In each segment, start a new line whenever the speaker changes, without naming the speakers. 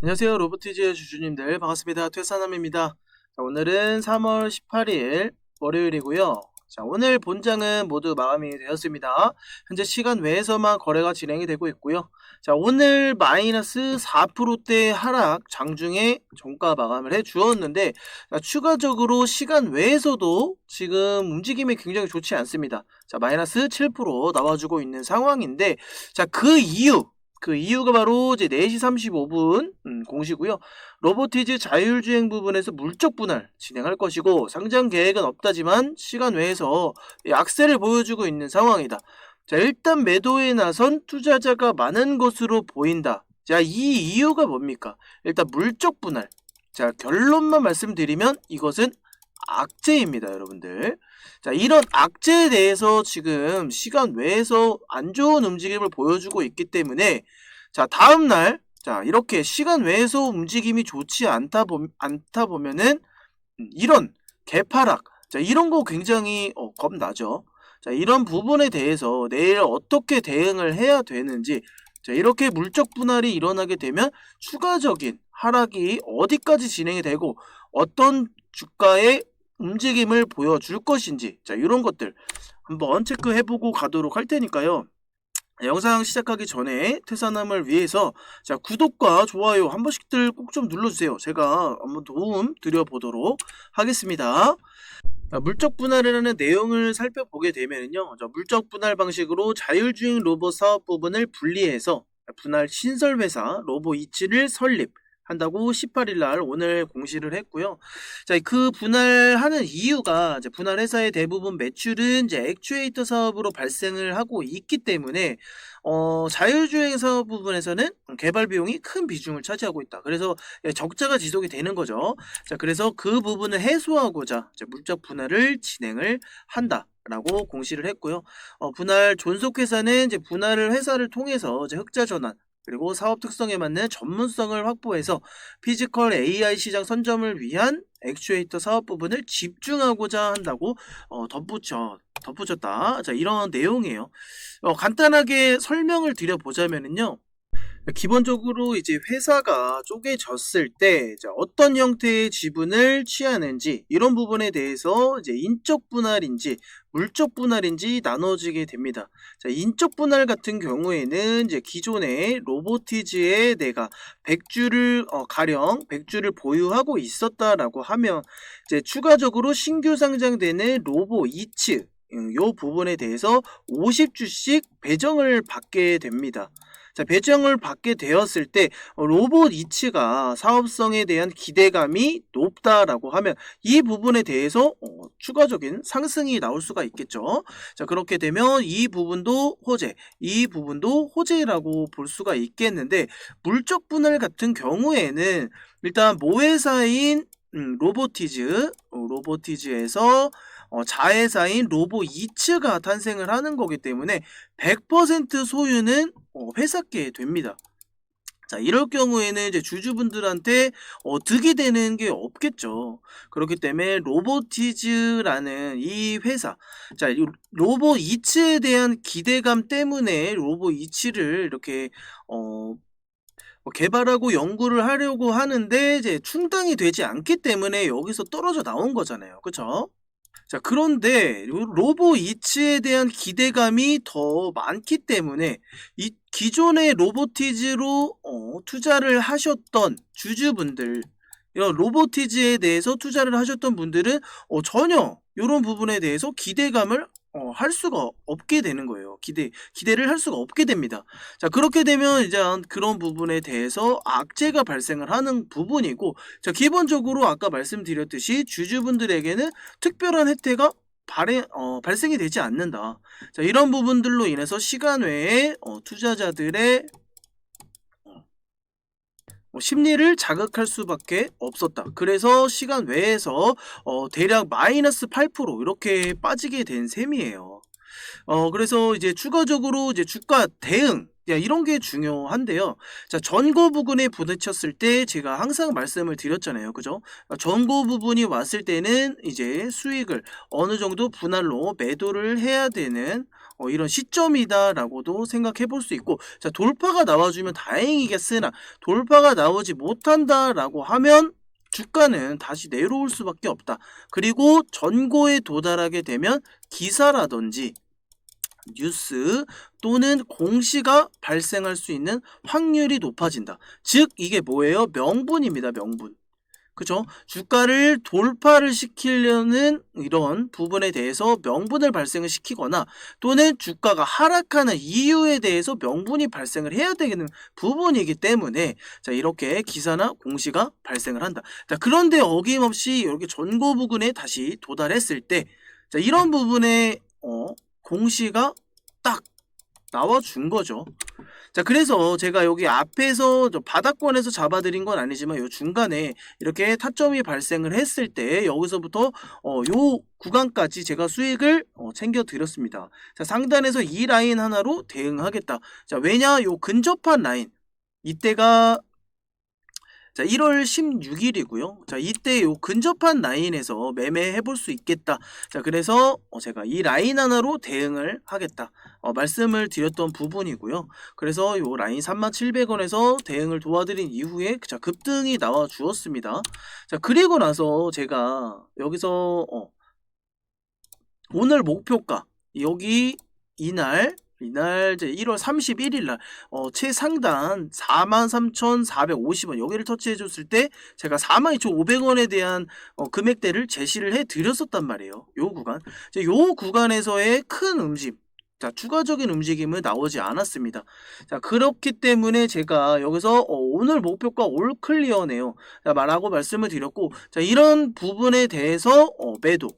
안녕하세요. 로보티즈의 주주님들 반갑습니다. 퇴사남입니다. 자, 오늘은 3월 18일 월요일이고요. 자, 오늘 본장은 모두 마감이 되었습니다. 현재 시간 외에서만 거래가 진행이 되고 있고요. 자, 오늘 마이너스 4%대 하락 장중에 종가 마감을 해 주었는데 자, 추가적으로 시간 외에서도 지금 움직임이 굉장히 좋지 않습니다. 자, 마이너스 7% 나와주고 있는 상황인데 자, 그 이유 그 이유가 바로 이제 4시 35분 음, 공시고요. 로보티즈 자율주행 부분에서 물적 분할 진행할 것이고 상장 계획은 없다지만 시간 외에서 이 악세를 보여주고 있는 상황이다. 자, 일단 매도에 나선 투자자가 많은 것으로 보인다. 자, 이 이유가 뭡니까? 일단 물적 분할. 자, 결론만 말씀드리면 이것은 악재입니다, 여러분들. 자, 이런 악재에 대해서 지금 시간 외에서 안 좋은 움직임을 보여주고 있기 때문에 자, 다음 날 자, 이렇게 시간 외에서 움직임이 좋지 않다, 보, 않다 보면은 음, 이런 개파락 자, 이런 거 굉장히 어, 겁나죠. 자, 이런 부분에 대해서 내일 어떻게 대응을 해야 되는지 자, 이렇게 물적 분할이 일어나게 되면 추가적인 하락이 어디까지 진행이 되고 어떤 주가의 움직임을 보여줄 것인지 자 이런 것들 한번 체크해보고 가도록 할 테니까요. 영상 시작하기 전에 퇴사남을 위해서 자 구독과 좋아요 한 번씩들 꼭 좀 눌러주세요. 제가 한번 도움 드려보도록 하겠습니다. 자, 물적 분할이라는 내용을 살펴보게 되면요. 자, 물적 분할 방식으로 자율주행 로봇 사업 부분을 분리해서 분할 신설 회사 로보 이치를 설립 한다고 18일 날 오늘 공시를 했고요. 자, 그 분할하는 이유가 이제 분할 회사의 대부분 매출은 이제 액추에이터 사업으로 발생을 하고 있기 때문에 어, 자율주행 사업 부분에서는 개발 비용이 큰 비중을 차지하고 있다. 그래서 예, 적자가 지속이 되는 거죠. 자, 그래서 그 부분을 해소하고자 물적 분할을 진행을 한다. 라고 공시를 했고요. 어, 분할 존속회사는 이제 분할 회사를 통해서 이제 흑자 전환 그리고 사업 특성에 맞는 전문성을 확보해서 피지컬 AI 시장 선점을 위한 액추에이터 사업 부분을 집중하고자 한다고 어, 덧붙여 덧붙였다. 자 이런 내용이에요. 어, 간단하게 설명을 드려보자면요. 기본적으로 이제 회사가 쪼개졌을 때 어떤 형태의 지분을 취하는지 이런 부분에 대해서 이제 인적 분할인지 물적 분할인지 나눠지게 됩니다. 자, 인적 분할 같은 경우에는 이제 기존의 로보티즈에 내가 100주를 어, 가령 100주를 보유하고 있었다라고 하면 이제 추가적으로 신규 상장되는 로보 이츠 이 부분에 대해서 50주씩 배정을 받게 됩니다. 자, 배정을 받게 되었을 때 어, 로봇 이츠가 사업성에 대한 기대감이 높다라고 하면 이 부분에 대해서 어, 추가적인 상승이 나올 수가 있겠죠. 자, 그렇게 되면 이 부분도 호재, 이 부분도 호재라고 볼 수가 있겠는데 물적 분할 같은 경우에는 일단 모회사인 음, 로보티즈, 어, 로보티즈에서 어, 자회사인 로보 이츠가 탄생을 하는 거기 때문에 100% 소유는 어, 회사께 됩니다. 자, 이럴 경우에는 이제 주주분들한테 어, 득이 되는 게 없겠죠. 그렇기 때문에 로보티즈라는 이 회사, 자, 로보 이츠에 대한 기대감 때문에 로보 이츠를 이렇게 어, 뭐 개발하고 연구를 하려고 하는데 이제 충당이 되지 않기 때문에 여기서 떨어져 나온 거잖아요. 그쵸? 자, 그런데 로보 이츠에 대한 기대감이 더 많기 때문에 이 기존의 로보티즈로 어, 투자를 하셨던 주주분들 이런 로보티즈에 대해서 투자를 하셨던 분들은 어, 전혀 이런 부분에 대해서 기대감을 어, 할 수가 없게 되는 거예요. 기대, 기대를 할 수가 없게 됩니다. 자, 그렇게 되면 이제 그런 부분에 대해서 악재가 발생을 하는 부분이고, 자, 기본적으로 아까 말씀드렸듯이 주주분들에게는 특별한 혜택가 발행, 어, 발생이 되지 않는다. 자, 이런 부분들로 인해서 시간 외에 어, 투자자들의 뭐 심리를 자극할 수밖에 없었다. 그래서 시간 외에서 어, 대략 마이너스 8% 이렇게 빠지게 된 셈이에요. 어, 그래서 이제 추가적으로 이제 주가 대응 야, 이런 게 중요한데요. 자, 전고 부근에 부딪혔을 때 제가 항상 말씀을 드렸잖아요. 그죠? 아, 전고 부분이 왔을 때는 이제 수익을 어느 정도 분할로 매도를 해야 되는 어, 이런 시점이다라고도 생각해 볼 수 있고, 자, 돌파가 나와주면 다행이겠으나, 돌파가 나오지 못한다라고 하면, 주가는 다시 내려올 수밖에 없다. 그리고 전고에 도달하게 되면 기사라든지 뉴스 또는 공시가 발생할 수 있는 확률이 높아진다. 즉 이게 뭐예요? 명분입니다. 명분. 그죠? 주가를 돌파를 시키려는 이런 부분에 대해서 명분을 발생을 시키거나 또는 주가가 하락하는 이유에 대해서 명분이 발생을 해야 되는 부분이기 때문에 자 이렇게 기사나 공시가 발생을 한다. 자 그런데 어김없이 이렇게 전고 부근에 다시 도달했을 때 자 이런 부분에 어 공시가 딱 나와준 거죠. 자, 그래서 제가 여기 앞에서 저 바닥권에서 잡아드린 건 아니지만 요 중간에 이렇게 타점이 발생을 했을 때 여기서부터 어, 요 구간까지 제가 수익을 어, 챙겨 드렸습니다. 자, 상단에서 이 라인 하나로 대응하겠다. 자, 왜냐? 요 근접한 라인. 이때가 자, 1월 16일이고요. 자, 이때 요 근접한 라인에서 매매해 볼 수 있겠다. 자, 그래서 어, 제가 이 라인 하나로 대응을 하겠다. 어, 말씀을 드렸던 부분이고요. 그래서 요 라인 3700원에서 대응을 도와드린 이후에 자, 급등이 나와 주었습니다. 자, 그리고 나서 제가 여기서 어, 오늘 목표가 여기 이날 이날 이제 1월 31일 날 어, 최상단 43,450원 여기를 터치해 줬을 때 제가 42,500원에 대한 어, 금액대를 제시를 해 드렸었단 말이에요. 요 구간. 이제 요 구간에서의 큰 움직임 자, 추가적인 움직임은 나오지 않았습니다. 자, 그렇기 때문에 제가 여기서 어, 오늘 목표가 올 클리어네요. 자, 말하고 말씀을 드렸고, 자, 이런 부분에 대해서 어, 매도.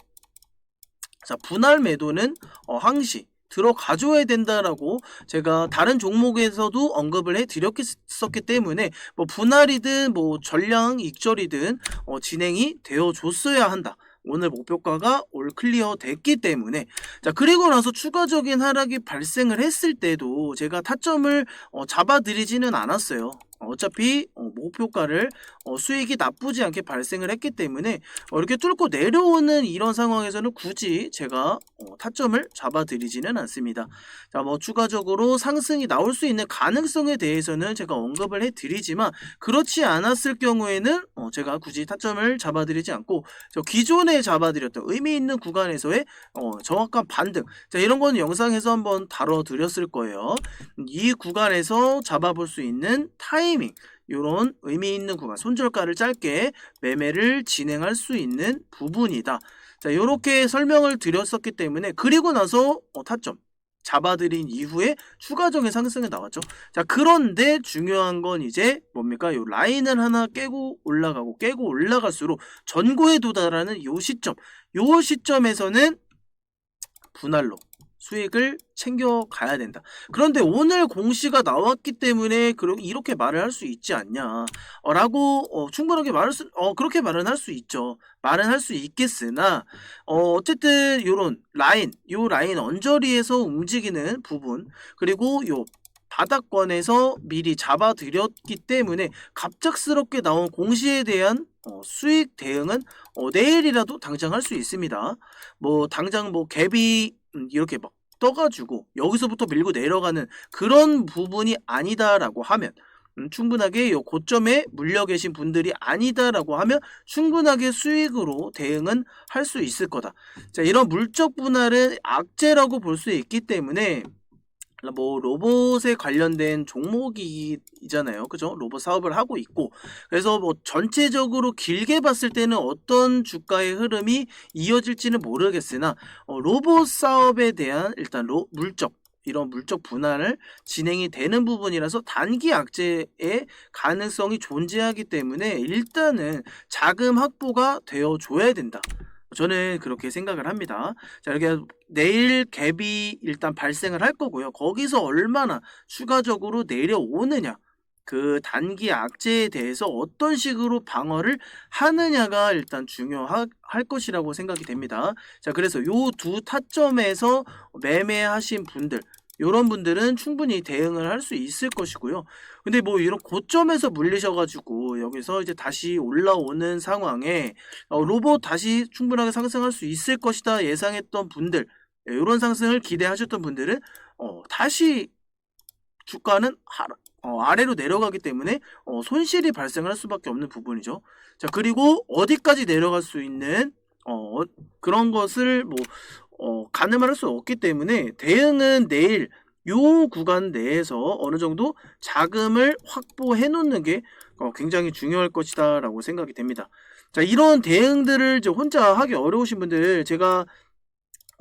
자, 분할 매도는 어, 항시 들어가줘야 된다라고 제가 다른 종목에서도 언급을 해 드렸었기 때문에 뭐 분할이든 뭐 전량 익절이든 어, 진행이 되어 줬어야 한다. 오늘 목표가가 올 클리어 됐기 때문에 자 그리고 나서 추가적인 하락이 발생을 했을 때도 제가 타점을 어, 잡아드리지는 않았어요. 어차피 어, 목표가를 어, 수익이 나쁘지 않게 발생을 했기 때문에 어, 이렇게 뚫고 내려오는 이런 상황에서는 굳이 제가 어, 타점을 잡아드리지는 않습니다. 자, 뭐 추가적으로 상승이 나올 수 있는 가능성에 대해서는 제가 언급을 해드리지만 그렇지 않았을 경우에는 어, 제가 굳이 타점을 잡아드리지 않고 저 기존에 잡아드렸던 의미 있는 구간에서의 어, 정확한 반등 자 이런 건 영상에서 한번 다뤄드렸을 거예요. 이 구간에서 잡아볼 수 있는 타 이밍 이런 의미 있는 구간 손절가를 짧게 매매를 진행할 수 있는 부분이다. 자 이렇게 설명을 드렸었기 때문에 그리고 나서 어, 타점 잡아들인 이후에 추가적인 상승이 나왔죠. 자, 그런데 중요한 건 이제 뭡니까? 요 라인을 하나 깨고 올라가고 깨고 올라갈수록 전고에 도달하는 요 시점. 요 시점에서는 분할로 수익을 챙겨 가야 된다. 그런데 오늘 공시가 나왔기 때문에 이렇게 말을 할 수 있지 않냐. 어, 라고 어, 충분하게 말할 수, 어, 그렇게 말은 할 수 있죠. 말은 할 수 있겠으나, 어, 어쨌든 요런 라인, 요 라인 언저리에서 움직이는 부분, 그리고 요 바닥권에서 미리 잡아드렸기 때문에 갑작스럽게 나온 공시에 대한 어, 수익 대응은 어, 내일이라도 당장 할 수 있습니다. 뭐 당장 뭐 갭이 음, 이렇게 막 떠가지고 여기서부터 밀고 내려가는 그런 부분이 아니다라고 하면 음, 충분하게 요 고점에 물려 계신 분들이 아니다라고 하면 충분하게 수익으로 대응은 할 수 있을 거다. 자, 이런 물적 분할은 악재라고 볼 수 있기 때문에 뭐 로봇에 관련된 종목이잖아요. 그죠? 로봇 사업을 하고 있고. 그래서 뭐 전체적으로 길게 봤을 때는 어떤 주가의 흐름이 이어질지는 모르겠으나 어, 로봇 사업에 대한 일단 로, 물적 이런 물적 분할을 진행이 되는 부분이라서 단기 악재의 가능성이 존재하기 때문에 일단은 자금 확보가 되어 줘야 된다. 저는 그렇게 생각을 합니다. 자, 이렇게 내일 갭이 일단 발생을 할 거고요. 거기서 얼마나 추가적으로 내려오느냐. 그 단기 악재에 대해서 어떤 식으로 방어를 하느냐가 일단 중요할 것이라고 생각이 됩니다. 자, 그래서 요 두 타점에서 매매하신 분들, 이런 분들은 충분히 대응을 할 수 있을 것이고요. 근데 뭐 이런 고점에서 물리셔가지고 여기서 이제 다시 올라오는 상황에 어, 로봇 다시 충분하게 상승할 수 있을 것이다 예상했던 분들 이런 상승을 기대하셨던 분들은 어, 다시 주가는 하, 어, 아래로 내려가기 때문에 어, 손실이 발생할 수밖에 없는 부분이죠. 자 그리고 어디까지 내려갈 수 있는 어, 그런 것을 뭐 어, 가늠할 수 없기 때문에 대응은 내일 요 구간 내에서 어느 정도 자금을 확보해 놓는 게 어, 굉장히 중요할 것이다 라고 생각이 됩니다. 자 이런 대응들을 이제 혼자 하기 어려우신 분들 제가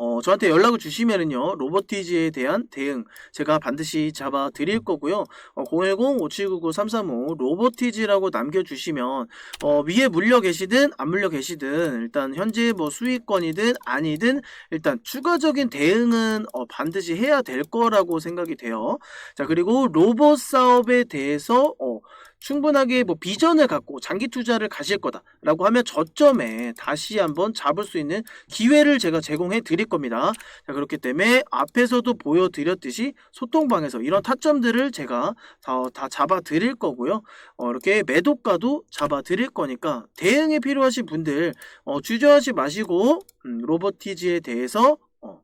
어, 저한테 연락을 주시면은요, 로보티즈에 대한 대응 제가 반드시 잡아 드릴 거고요. 어, 010-5799-335 로보티즈라고 남겨주시면, 어, 위에 물려 계시든 안 물려 계시든, 일단 현재 뭐 수익권이든 아니든, 일단 추가적인 대응은 어, 반드시 해야 될 거라고 생각이 돼요. 자, 그리고 로봇 사업에 대해서, 어, 충분하게 뭐 비전을 갖고 장기 투자를 가실 거다라고 하면 저점에 다시 한번 잡을 수 있는 기회를 제가 제공해 드릴 겁니다. 자, 그렇기 때문에 앞에서도 보여드렸듯이 소통방에서 이런 타점들을 제가 다, 다 잡아 드릴 거고요. 어, 이렇게 매도가도 잡아 드릴 거니까 대응이 필요하신 분들 어, 주저하지 마시고 음, 로버티즈에 대해서 어,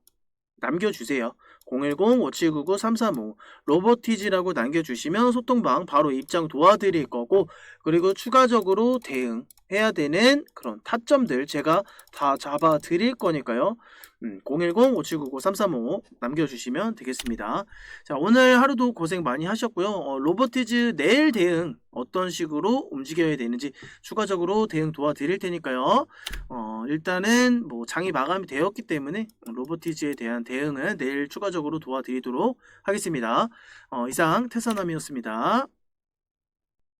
남겨주세요. 010-5799-335 로버티즈라고 남겨주시면 소통방 바로 입장 도와드릴 거고 그리고 추가적으로 대응해야 되는 그런 타점들 제가 다 잡아 드릴 거니까요. 음, 010-5799-335 남겨주시면 되겠습니다. 자 오늘 하루도 고생 많이 하셨고요. 어, 로버티즈 내일 대응 어떤 식으로 움직여야 되는지 추가적으로 대응 도와드릴 테니까요. 어, 일단은 뭐 장이 마감이 되었기 때문에 로보티즈에 대한 대응은 내일 추가적으로 도와드리도록 하겠습니다. 어, 이상 태사남이었습니다.